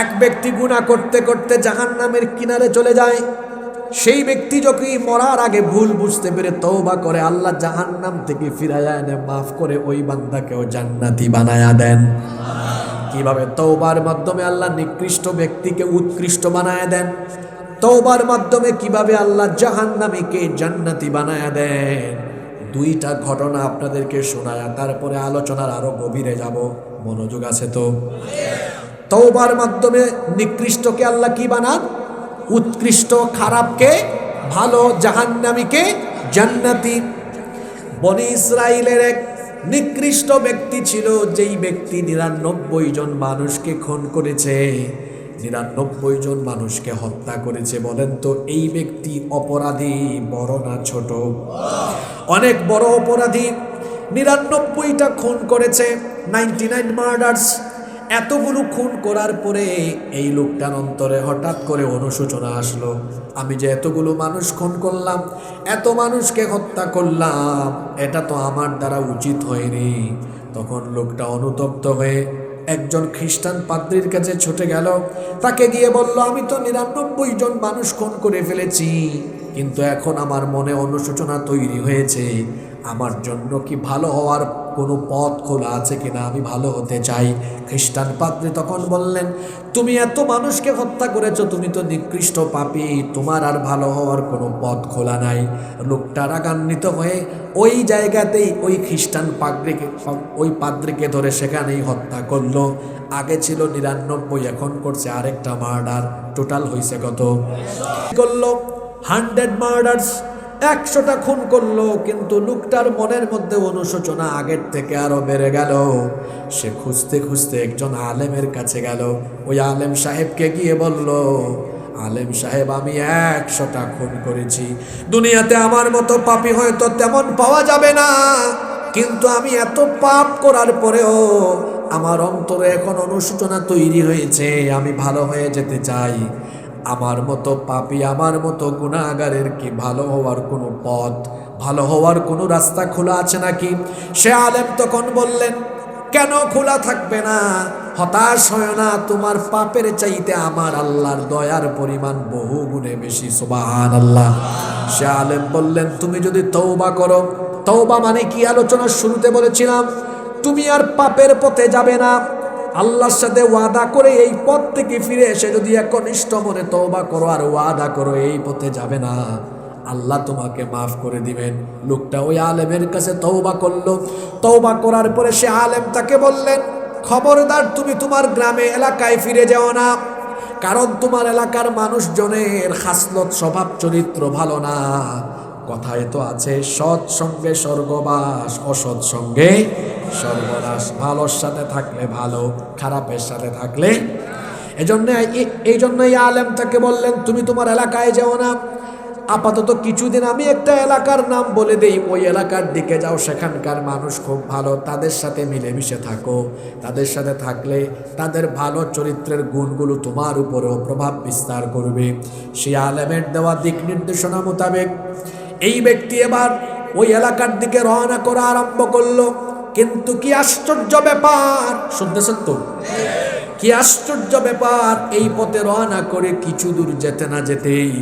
এক ব্যক্তি গুণা করতে করতে জাহান নামের কিনারে চলে যায়। সেই ব্যক্তি যখন মরার আগে ভুল বুঝতে পেরে তৌবা করে, আল্লাহ জাহান নাম থেকে ফিরাইয়া এনে মাফ করে ওই বান্দাকেও জান্নাতি বানায়া দেন। কীভাবে? তৌবার মাধ্যমে আল্লাহ নিকৃষ্ট ব্যক্তিকে উৎকৃষ্ট বানায়া দেন। তৌবার মাধ্যমে কীভাবে আল্লাহ জাহান্নামীকে জান্নাতি বানায়া দেন? দুইটা ঘটনা আপনাদেরকে শোনায়া, তারপরে আলোচনার আরও গভীরে যাব। মনোযোগ আছে তো? তৌবার মাধ্যমে নিকৃষ্টকে আল্লাহ কি বানান? উৎকৃষ্ট, খারাপকে, ভালো জাহান্নামীকে জান্নাতি। বনি ইসরায়েলের এক নিকৃষ্ট ব্যক্তি ছিল, যেই ব্যক্তি নিরানব্বই জন মানুষকে খুন করেছে। নিরানব্বই জন মানুষকে হত্যা করেছে, বলেন তো, এই ব্যক্তি অপরাধী, বড় না ছোট? অনেক বড় অপরাধী। নিরানব্বইটা খুন করেছে, নাইনটি নাইন মার্ডার্স। এতগুলো খুন করার পরে এই লোকটার অন্তরে হঠাৎ করে অনুশোচনা আসলো। আমি যে এতগুলো মানুষ খুন করলাম, এত মানুষকে হত্যা করলাম, এটা তো আমার দ্বারা উচিত হয়নি। তখন লোকটা অনুতপ্ত হয়ে একজন খ্রিস্টান পাদ্রির কাছে ছুটে গেল। তাকে গিয়ে বলল, আমি তো নিরানব্বই জন মানুষ খুন করে ফেলেছি, কিন্তু এখন আমার মনে অনুশোচনা তৈরি হয়েছে। আমার জন্য কি ভালো হওয়ার কোনো পথ খোলা আছে কিনা আমি ভালো হতে চাই? খ্রিস্টান পাত্রী তখন বললেন, তুমি এত মানুষকে হত্যা করেছ, তুমি তো নিকৃষ্ট পাপী, তোমার আর ভালো হওয়ার কোনো পথ খোলা নাই। লোকটা রাগান্বিত হয়ে ওই জায়গাতেই ওই খ্রিস্টান পাদ্রিকে ওই পাদ্রিকে ধরে সেখানেই হত্যা করল। আগে ছিল নিরানব্বই, এখন করছে আরেকটা মার্ডার। টোটাল হয়েছে কত? করল? হান্ড্রেড মার্ডার্স একশোটা খুন করল, কিন্তু লোকটার মনের মধ্যে অনুশোচনা আগের থেকে আরও বেড়ে গেল। সে খুঁজতে খুঁজতে একজন আলেমের কাছে গেল। ওই আলেম সাহেবকে গিয়ে বলল, আলেম সাহেব, আমি একশোটা খুন করেছি। দুনিয়াতে আমার মতো পাপি হয়তো তেমন পাওয়া যাবে না, কিন্তু আমি এত পাপ করার পরেও আমার অন্তরে এখন অনুশোচনা তৈরি হয়েছে। আমি ভালো হয়ে যেতে চাই। আমার মতো পাপি, আমার মতো গুণাগারের কি ভালো হওয়ার কোনো পথ? ভালো হওয়ার কোনো রাস্তা খোলা আছে নাকি? সে আলেম তখন বললেন, কেন খোলা থাকবে না? হতাশ হয় না, তোমার পাপের চাইতে আমার আল্লাহর দয়ার পরিমাণ বহু গুণে বেশি সুবাহান আল্লাহ সে আলেম বললেন, তুমি যদি তৌবা করো তৌবা মানে কি? আলোচনার শুরুতে বলেছিলাম, তুমি আর পাপের পথে যাবে না। আল্লাহর সাথে ওয়াদা করে এই পথ থেকে ফিরে এসে যদি একনিষ্ঠ মনে তওবা করো আর ওয়াদা করো, এই পথে যাবে না। আল্লাহ তোমাকে মাফ করে দিবেন। লোকটা ওই আলেমের কাছে তওবা করল। তওবা করার পরে সে আলেম তাকে বললেন, খবরদার, তুমি তোমার গ্রামে, এলাকায় ফিরে যাও না। কারণ তোমার এলাকার মানুষজনের হাসলত স্বভাব চরিত্র ভালো না। কথায় তো আছে, সৎ সঙ্গে স্বর্গবাস, অসৎ সঙ্গে সর্বনাশ ভালোর সাথে থাকলে ভালো, খারাপের সাথে থাকলে। এজন্য এই জন্যই আলেম তাকে বললেন, তুমি তোমার এলাকায় যাও না। আপাতত কিছুদিন আমি একটা এলাকার নাম বলে দেই, ওই এলাকার দিকে যাও, সেখানকার মানুষ খুব ভালো, তাদের সাথে মিলেমিশে থাকো। তাদের সাথে থাকলে তাদের ভালো চরিত্রের গুণগুলো তোমার উপরেও প্রভাব বিস্তার করবে। সেই আলেমের দেওয়া দিক নির্দেশনা মোতাবেক এই ব্যক্তি এবার ওই এলাকার দিকে রওনা করা আরম্ভ করল। কিন্তু কি আশ্চর্য ব্যাপার, শুনতেছেন তো? কি আশ্চর্য ব্যাপার, এই পথে রওনা করে কিছু দূর যেতে না যেতেই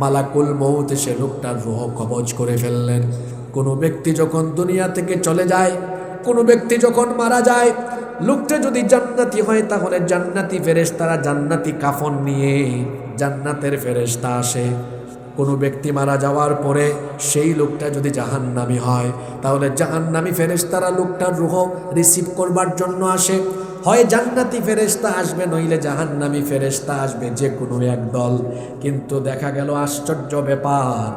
মালাকুল মৌত সে লোকটার রুহ কবজ করে ফেললেন। কোনো ব্যক্তি যখন দুনিয়া থেকে চলে যায়, কোনো ব্যক্তি যখন মারা যায়, লোকটা যদি জান্নাতি হয় তাহলে জান্নাতি ফেরেশতারা জান্নাতি কাফন নিয়ে জান্নাতের ফেরেশতা আসে। কোনো ব্যক্তি মারা যাওয়ার পরে সেই লোকটা যদি জাহান্নামি হয়, তাহলে জাহান্নামি ফেরেশতারা লোকটার রুহ রিসিভ করবার জন্য আসে। হয় জান্নাতি ফেরেশতা আসবে, নইলে জাহান্নামি ফেরেশতা আসবে যে কোনো এক দল। কিন্তু দেখা গেল আশ্চর্য ব্যাপার,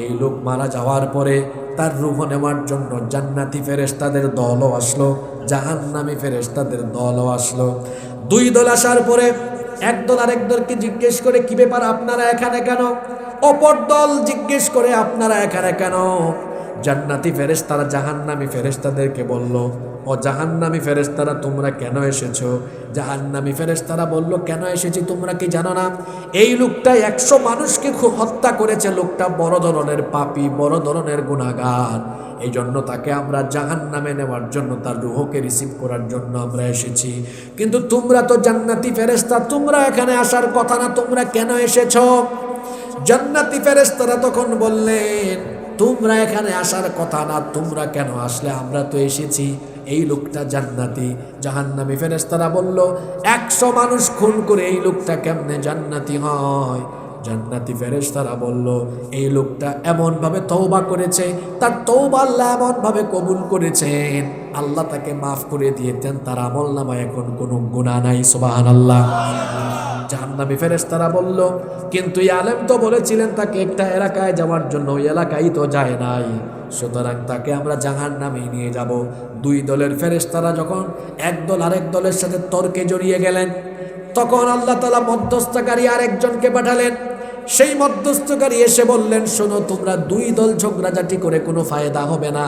এই লোক মারা যাওয়ার পরে তার রুহ নেওয়ার জন্য জান্নাতি ফেরেশতাদের দলও আসলো, জাহান্নামি ফেরেশতাদের দলও আসলো। দুই দল আসার পরে একদল আরেকদলকে জিজ্ঞেস করে, কি ব্যাপার আপনারা এখানে কেন? অপর দল জিজ্ঞেস করে, আপনারা এখানে কেন? জান্নাতি ফেরেশতারা জাহান্নামি ফেরেশতাদেরকে বলল, ও জাহান্নামি ফেরেশতারা, তোমরা কেন এসেছ? জাহান্নামি ফেরেশতারা বলল, কেন এসেছি তোমরা কি জানো না? এই লোকটা একশো মানুষকে খুব হত্যা করেছে। লোকটা বড় ধরনের পাপি, বড় ধরনের গুণাগার এই জন্য তাকে আমরা জাহান নামে নেওয়ার জন্য, তার রুহকে রিসিভ করার জন্য আমরা এসেছি। কিন্তু তোমরা তো জান্নাতি ফেরেশতা, তোমরা এখানে আসার কথা না, তোমরা কেন এসেছ? জান্নাতি ফেরেশতারা তখন বললেন তোমরা এখানে আসার কথা না, তোমরা কেন আসলে? আমরা তো এসেছি, এই লোকটা জান্নাতি। জাহান্নামি ফেরেস্তারা বলল, একশো মানুষ খুন করে এই লোকটা কেমনে জান্নাতি হয়? জান্নাতি ফেরেশতারা বলল, এই লোকটা এমনভাবে তওবা করেছে, তার তওবা আল্লাহ এমনভাবে কবুল করেছেন। আল্লাহ তাকে মাফ করে দিয়েছেন, তার আমল নামায় এখন কোনো গুণা নাই, সুবহানাল্লাহ। জাহান্নামী ফেরেশতারা বলল, কিন্তু আলেম তো বলেছিলেন তাকে একটা এলাকায় যাওয়ার জন্য, ওই এলাকায় তো যায় নাই। সুতরাং তাকে আমরা জাহান নামে নিয়ে যাব। দুই দলের ফেরেশতারা যখন এক দল আরেক দলের সাথে তর্কে জড়িয়ে গেলেন তখন আল্লাহ তালা মধ্যস্থকারী আরেকজনকে পাঠালেন। সেই মধ্যস্থকারী এসে বললেন, শোনো, তোমরা দুই দল ঝগড়াঝাটি করে কোনো ফায়দা হবে না।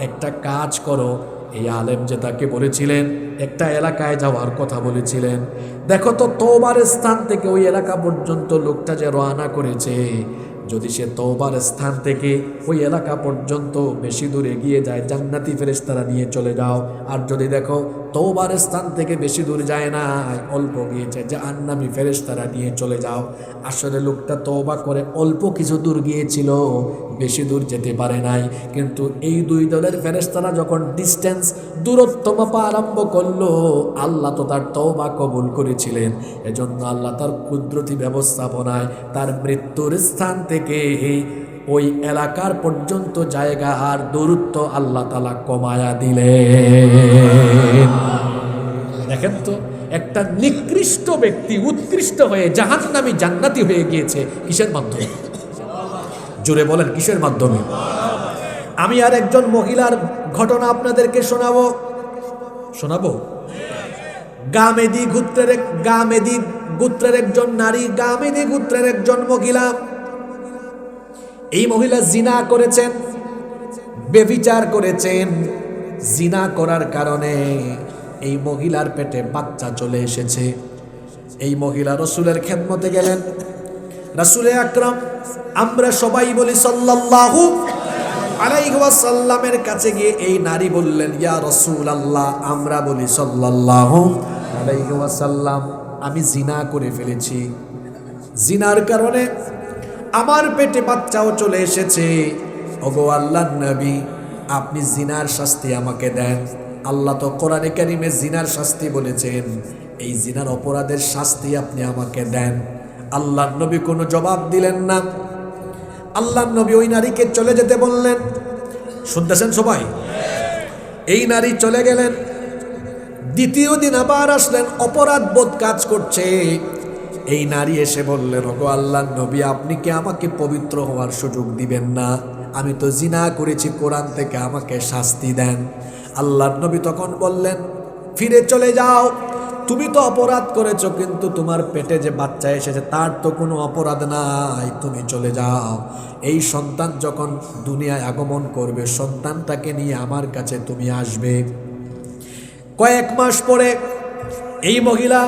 একটা কাজ করো। এই আলেম যে তাকে বলেছিলেন, একটা এলাকায় যাওয়ার কথা বলেছিলেন। দেখো তো তোমার স্থান থেকে ওই এলাকা পর্যন্ত লোকটা যে রওনা করেছে যদি সে তওবার স্থান থেকে ওই এলাকা পর্যন্ত বেশি দূরে গিয়ে যায়, জান্নাতি ফেরেশতারা নিয়ে চলে যাও। আর যদি দেখো তওবার স্থান থেকে বেশি দূর যায় না, অল্প গিয়েছে, জাহান্নামি ফেরেশতারা নিয়ে চলে যাও। আসলে লোকটা তওবা করে অল্প কিছু দূর গিয়েছিল, বেশি দূর যেতে পারে নাই। কিন্তু এই দুই দলের ফেরেশতারা যখন ডিস্টেন্স দূরত্ব মাপা আরম্ভ করল, আল্লাহ তো তার তওবা কবুল করেছিলেন। এজন্য আল্লাহ তার কুদরতি ব্যবস্থাপনায় তার মৃত্যুর স্থান থেকে ওই এলাকার পর্যন্ত জায়গা আর দূরত্ব আল্লাহ তালা কমায়া দিলেন। দেখেন তো, একটা নিকৃষ্ট ব্যক্তি উৎকৃষ্ট হয়ে জাহান্নামী জান্নাতি হয়ে গিয়েছে কিসের মাধ্যমে? জোরে বলেন, কিসের মাধ্যমে? আমি আর একজন মহিলার ঘটনা আপনাদেরকে শোনাবো। শোনাবো? গামেদি গুত্রের এক গামেদি গুত্রের একজন নারী, গামেদি গুত্রের একজন মহিলা এই মহিলা জিনা করেছেন, বেবিচার করেছেন। জিনা করার কারণে এই মহিলার পেটে বাচ্চা চলে এসেছে। এই মহিলা রসুলের খেদমতে গেলেন। রাসুলে আকরাম, আমরা সবাই বলি সাল্লাল্লাহু আলাইহি ওয়াসাল্লামের কাছে গিয়ে এই নারী বললেন, ইয়া রসুল আল্লাহ আমরা বলি সাল্লাল্লাহু আলাইহি ওয়াসাল্লাম, আমি জিনা করে ফেলেছি। জিনার কারণে আমার পেটে বাচ্চাও চলে এসেছে। ওগো আল্লাহ নবী, আপনি জিনার শাস্তি আমাকে দেন। আল্লাহ তো কোরআনে কারিমে জিনার শাস্তি বলেছেন। এই জিনার অপরাধের শাস্তি আপনি আমাকে দেন। আল্লাহ নবী কোনো জবাব দিলেন না। আল্লাহ নবী ওই নারীকে চলে যেতে বললেন। শুনতেছেন সবাই? এই নারী চলে গেলেন। দ্বিতীয় দিন আবার আসলেন, অপরাধ বোধ কাজ করছে। এই নারী এসে বললেন ওগো আল্লাহ নবী, আপনি কি আমাকে পবিত্র হওয়ার সুযোগ দিবেন না? আমি তো জিনা করেছি, কোরআন থেকে আমাকে শাস্তি দেন। আল্লাহ নবী তখন বললেন, ফিরে চলে যাও। তুমি তো অপরাধ করেছ, কিন্তু তোমার পেটে যে বাচ্চা এসেছে, তার তো কোনো অপরাধ নাই। তুমি চলে যাও। এই সন্তান যখন দুনিয়ায় আগমন করবে, সন্তানটাকে নিয়ে আমার কাছে তুমি আসবে। কয়েক মাস পরে এই মহিলা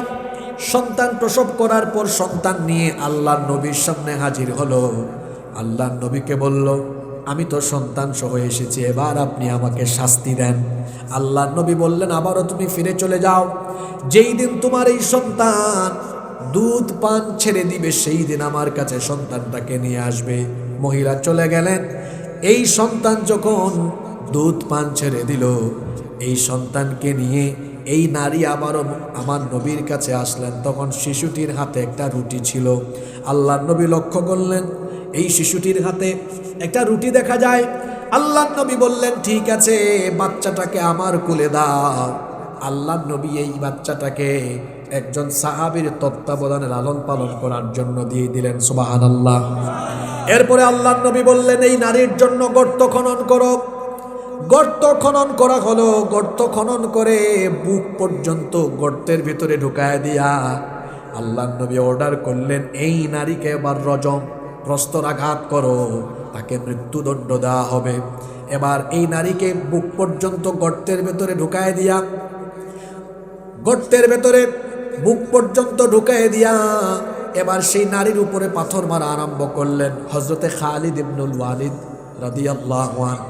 সন্তান প্রসব করার পর সন্তান নিয়ে আল্লাহ নবীর সামনে হাজির হলো। আল্লাহ নবীকে বলল, আমি তো সন্তান সহ এসেছি, এবার আপনি আমাকে শাস্তি দেন। আল্লাহ নবী বললেন, আবারও তুমি ফিরে চলে যাও। যেই দিন তোমার এই সন্তান দুধ, পান ছেড়ে দিবে, সেই দিন আমার কাছে সন্তানটাকে নিয়ে আসবে। মহিলা চলে গেলেন। এই সন্তান যখন দুধ, পান ছেড়ে দিল, এই সন্তানকে নিয়ে এই নারী আবারও আমার নবীর কাছে আসলেন। তখন শিশুটির হাতে একটা রুটি ছিল। আল্লাহ নবী লক্ষ্য করলেন, এই শিশুটির হাতে একটা রুটি দেখা যায়। আল্লাহ নবী বললেন, ঠিক আছে, বাচ্চাটাকে আমার কুলে দাও। আল্লাহ নবী এই বাচ্চাটাকে একজন সাহাবীর তত্ত্বাবধানে লালন পালন করার জন্য দিয়ে দিলেন সুবাহান আল্লাহ এরপরে আল্লাহ নবী বললেন, এই নারীর জন্য গর্ত খনন করো। গর্ত খনন করা হলো। গর্ত খনন করে বুক পর্যন্ত গর্তের ভিতরে ঢুকায় দিয়া আল্লাহ নবী অর্ডার করলেন, এই নারীকে এবার রজম, প্রস্তরাঘাত করো, তাকে মৃত্যুদণ্ড দেওয়া হবে। এবার এই নারীকে বুক পর্যন্ত গর্তের ভেতরে ঢুকায় দিয়া, গর্তের ভেতরে বুক পর্যন্ত ঢুকায় দিয়া এবার সেই নারীর উপরে পাথর মারা আরম্ভ করলেন হজরতে খালিদ ইবনুল ওয়ালিদ রাদিয়াল্লাহু আন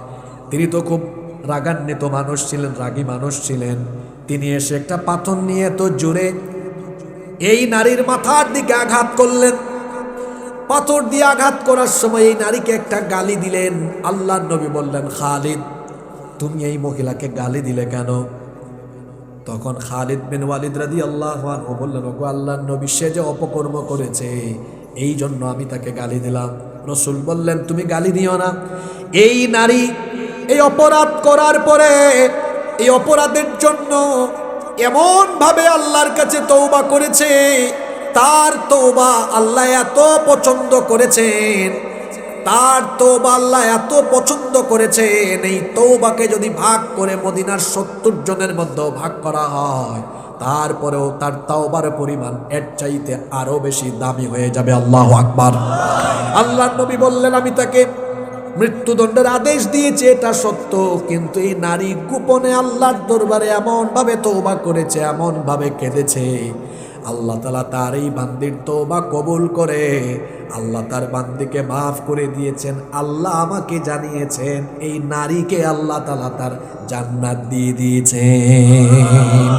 তিনি তো খুব রাগান্বিত মানুষ ছিলেন, রাগী মানুষ ছিলেন। তিনি এসে একটা পাথর নিয়ে তো জোরে এই নারীর মাথার দিকে আঘাত করলেন। পাথর দিয়ে আঘাত করার সময় এই নারীকে একটা গালি দিলেন। আল্লাহ নবী বললেন, খালিদ, তুমি এই মহিলাকে গালি দিলে কেন? তখন খালিদ বিন ওয়ালিদ রাদি আল্লাহ বললেন, ওগো আল্লাহ নবী, সে যে অপকর্ম করেছে, এই জন্য আমি তাকে গালি দিলাম। রসুল বললেন, তুমি গালি দিও না। এই নারী এই অপরাধ করার পরে এই অপরাধের জন্য এমন ভাবে আল্লাহর কাছে তৌবা করেছে, তার তৌবা আল্লাহ এত পছন্দ করেছেন, তার তৌবা আল্লাহ এত পছন্দ করেছেন, এই তৌবাকে যদি ভাগ করে মদিনার সত্তর জনের মধ্যেও ভাগ করা হয়, তারপরেও তার তাওবার পরিমাণ এর চাইতে আরও বেশি দামি হয়ে যাবে, আল্লাহ আকবার। আল্লাহ নবী বললেন, আমি তাকে মৃত্যুদণ্ডের আদেশ দিয়েছে, এটা সত্য, কিন্তু এই নারী গোপনে আল্লাহর দরবারে এমন ভাবে তৌবা করেছে এমন ভাবে কেঁদেছে। আল্লাহ তালা তার এই বান্দির তৌবা কবুল করে। আল্লাহ তার বান্দিকে মাফ করে দিয়েছেন, আল্লাহ আমাকে জানিয়েছেন, এই নারীকে আল্লাহ তালা তার জান্নাত দিয়ে দিয়েছেন।